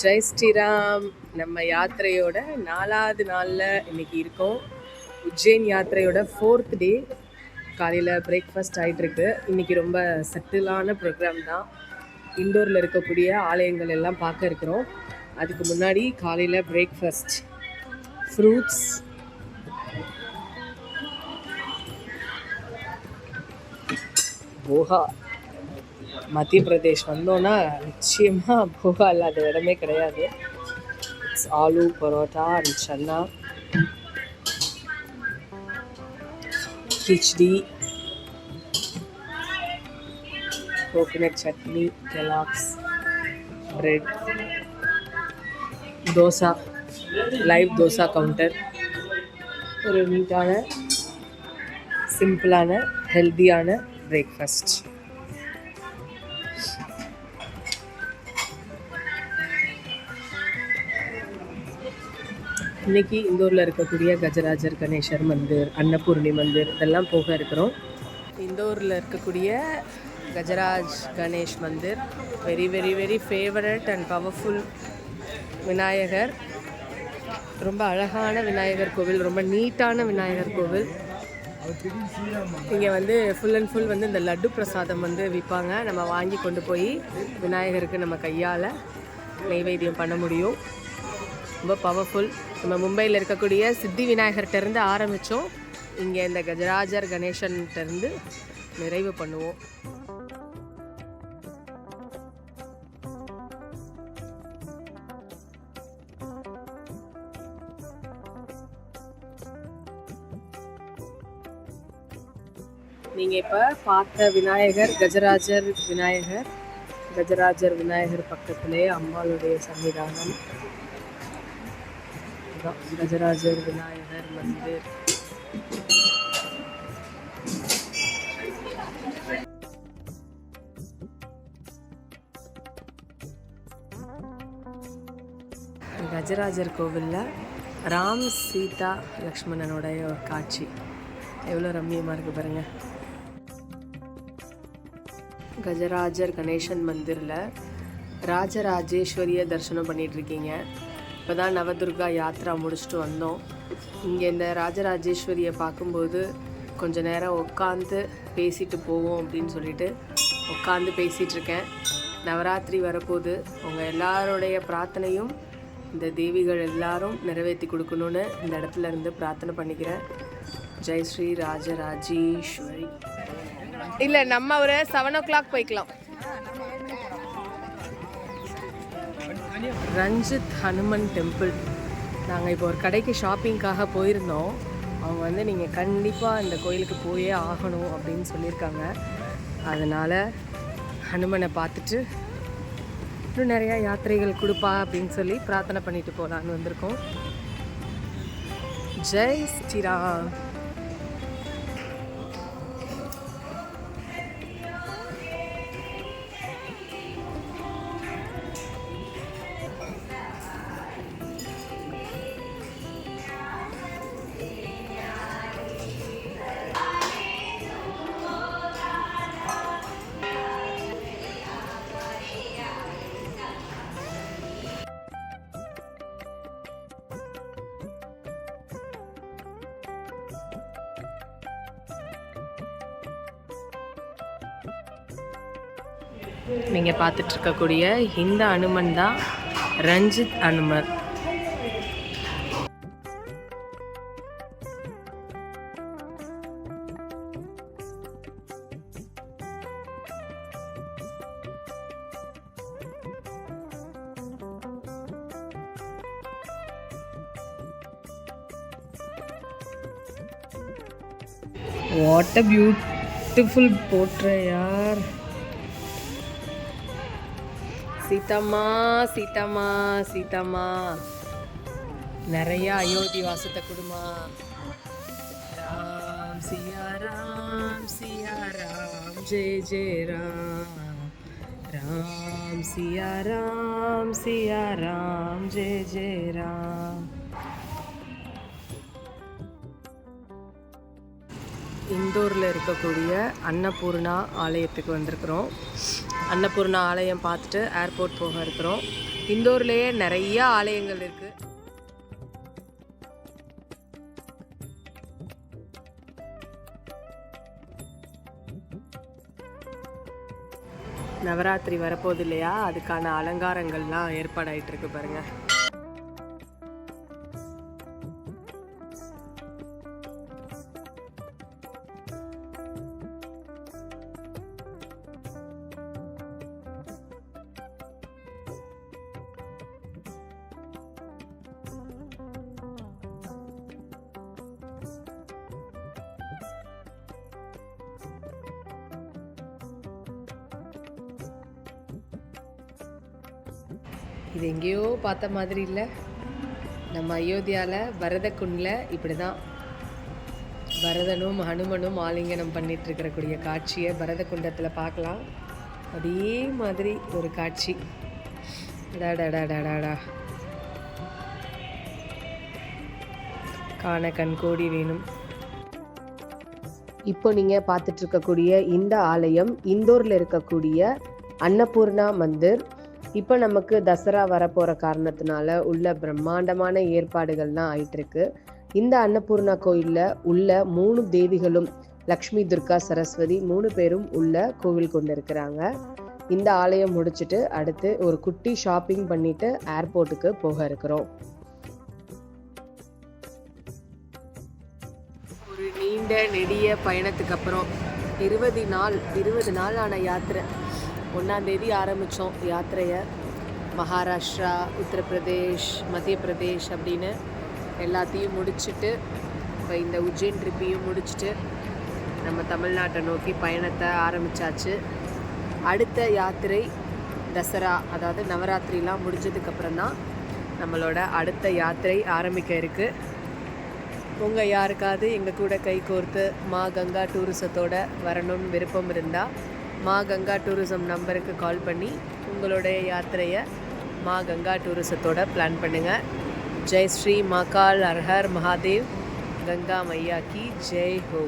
ஜெய் ஸ்ரீராம். நம்ம யாத்திரையோட நாலாவது நாளில் இன்னைக்கு இருக்கோம். உஜ்ஜைன் யாத்திரையோட ஃபோர்த் டே காலையில் பிரேக்ஃபாஸ்ட் ஆகிட்டுருக்கு இன்னைக்கு ரொம்ப சட்டிலான ப்ரோக்ராம் தான். இண்டோரில் இருக்கக்கூடிய ஆலயங்கள் எல்லாம் பார்க்க இருக்கிறோம். அதுக்கு முன்னாடி காலையில் பிரேக்ஃபாஸ்ட் ஃப்ரூட்ஸ் போகா. மத்திய பிரதேஷ் வந்தோன்னா நிச்சயமாக போகா இல்லாத இடமே கிடையாது it's aloo paratha and chana khichdi coconut chutney Kellogg's bread dosa live dosa counter ஒரு நீட்டான சிம்பிளான ஹெல்த்தியான பிரேக்ஃபாஸ்ட் இன்னைக்கு இந்தூரில் இருக்கக்கூடிய கஜராஜர் கணேஷர் மந்திர் அன்னபூர்ணி மந்திர் இதெல்லாம் போக இருக்கிறோம். இந்தூரில் இருக்கக்கூடிய Gajraj Ganesh Mandir very very very favourite and powerful Vinayagar. ரொம்ப அழகான விநாயகர் கோவில் ரொம்ப நீட்டான விநாயகர் கோவில். இங்கே வந்து ஃபுல் அண்ட் ஃபுல் வந்து இந்த லட்டு பிரசாதம் வந்து விற்பாங்க நம்ம வாங்கி கொண்டு போய் விநாயகருக்கு நம்ம கையால் நெய்வேத்தியம் பண்ண முடியும். ரொம்ப பவர்ஃபுல் நம்ம மும்பையில் இருக்கக்கூடிய சித்தி விநாயகர்கிட்டருந்து ஆரம்பித்தோம் இங்கே இந்த கஜராஜர் கணேசன்கிட்டருந்து நிறைவு பண்ணுவோம். நீங்கள் இப்போ பார்த்த விநாயகர் கஜராஜர் விநாயகர் கஜராஜர் விநாயகர் பக்கத்திலே அம்பாளுடைய சன்னிதானம். இதுதான் கஜராஜர் விநாயகர் மந்திர் கஜராஜர் கோவிலில் ராம் சீதா லக்ஷ்மணனுடைய காட்சி. எவ்வளோ ரம்மியமாக இருக்குது பாருங்கள் கஜராஜர் கணேசன் மந்திரில் ராஜராஜேஸ்வரியை தரிசனம் பண்ணிகிட்ருக்கீங்க இப்போ தான் நவதுர்கா யாத்ரா முடிச்சுட்டு வந்தோம். இங்கே இந்த ராஜராஜேஸ்வரியை பார்க்கும்போது கொஞ்ச நேரம் உட்காந்து பேசிட்டு போவோம் அப்படின்னு சொல்லிட்டு உட்காந்து பேசிகிட்ருக்கேன் நவராத்திரி வரப்போகுது. உங்கள் எல்லாருடைய பிரார்த்தனையும் இந்த தேவிகள் எல்லாரும் நிறைவேற்றி கொடுக்கணும்னு இந்த இடத்துல இருந்து பிரார்த்தனை பண்ணிக்கிறேன். ஜெய் ஸ்ரீ ராஜராஜேஸ்வரி. இல்லை நம்ம ஒரு செவன் ஓ கிளாக் போய்க்கலாம். ரஞ்சித் ஹனுமன் டெம்பிள். நாங்கள் இப்போ ஒரு கடைக்கு ஷாப்பிங்காக போயிருந்தோம். அவங்க வந்து நீங்கள் கண்டிப்பாக இந்த கோயிலுக்கு போயே ஆகணும் அப்படின்னு சொல்லியிருக்காங்க. அதனால் ஹனுமனை பார்த்துட்டு இன்னும் நிறையா யாத்திரைகள் கொடுப்பா அப்படின்னு சொல்லி பிரார்த்தனை பண்ணிட்டு போகலான்னு வந்திருக்கோம். ஜெய் ஸ்ரீராம். நீங்கள் பார்த்துட்ருக்கக்கூடிய இந்த அனுமன் தான் Ranjit Hanuman. What a beautiful போட்ற யார் சீதாம்மா சீதாம்மா சீதாம்மா நிறைய அயோத்தி வாசத்தை கொடுமா ராம் சியா ராம் சியா ராம் ஜெய ஜெய ராம் ராம் சியா ராம் சியா ராம் ஜெய ஜெய ராம் இந்தூரில் இருக்கக்கூடிய அன்னபூர்ணா ஆலயத்துக்கு வந்திருக்கிறோம். அன்னபூர்ணா ஆலயம் பார்த்துட்டு ஏர்போர்ட் போக இருக்கிறோம். இந்தூர்லேயே நிறைய ஆலயங்கள் இருக்குது நவராத்திரி வரப்போகுது இல்லையா? அதுக்கான அலங்காரங்கள்லாம் ஏற்பாடாயிட்டு இருக்கு இது எங்கேயோ பார்த்த மாதிரி இல்லை. நம்ம அயோத்தியாவில் பரதக்குண்டில் இப்படி தான் பரதனும் ஹனுமனும் ஆலிங்கனம் பண்ணிட்டு இருக்கக்கூடிய காட்சியை பரதகுண்டத்தில் பார்க்கலாம். அதே மாதிரி ஒரு காட்சி. டாடாடாடாடா காண கண்கோடி வேணும். இப்போ நீங்கள் பார்த்துட்டு இருக்கக்கூடிய இந்த ஆலயம் இந்தூரில் இருக்கக்கூடிய அன்னபூர்ணா மந்திர் இப்போ நமக்கு தசரா வரப்போகிற காரணத்தினால உள்ள பிரம்மாண்டமான ஏற்பாடுகள்லாம் ஆயிட்டுருக்கு. இந்த அன்னபூர்ணா கோயிலில் உள்ள மூணு தேவிகளும் லக்ஷ்மி துர்கா சரஸ்வதி மூணு பேரும் உள்ள கோவில் கொண்டு இருக்கிறாங்க இந்த ஆலயம் முடிச்சுட்டு அடுத்து ஒரு குட்டி ஷாப்பிங் பண்ணிட்டு ஏர்போர்ட்டுக்கு போக இருக்கிறோம். ஒரு நீண்ட நெடிய பயணத்துக்கு அப்புறம் இருபது நாள் இருபது நாள் ஆன யாத்திரை. ஒன்றாந்தேதி ஆரம்பித்தோம் யாத்திரையை. மகாராஷ்டிரா உத்தரப்பிரதேஷ் மத்திய பிரதேஷ் அப்படின்னு எல்லாத்தையும் முடிச்சுட்டு இப்போ இந்த உஜ்ஜைன் ட்ரிப்பையும் முடிச்சுட்டு நம்ம தமிழ்நாட்டை நோக்கி பயணத்தை ஆரம்பித்தாச்சு அடுத்த யாத்திரை தசரா அதாவது நவராத்திரிலாம் முடிஞ்சதுக்கப்புறம் தான் நம்மளோட அடுத்த யாத்திரை ஆரம்பிக்க இருக்குது உங்கள் யாருக்காவது எங்கள் கூட கை கோர்த்து மா கங்கா டூரிசத்தோடு வரணும்னு விருப்பம் இருந்தால் மா கங்கா டூரிசம் நம்பருக்கு கால் பண்ணி உங்களுடைய யாத்திரையை மா கங்கா டூரிசத்தோட பிளான் பண்ணுங்கள் ஜெய் ஸ்ரீ மகால் அர்ஹர் மகாதேவ் கங்கா மையா கி ஜெய் ஹோ.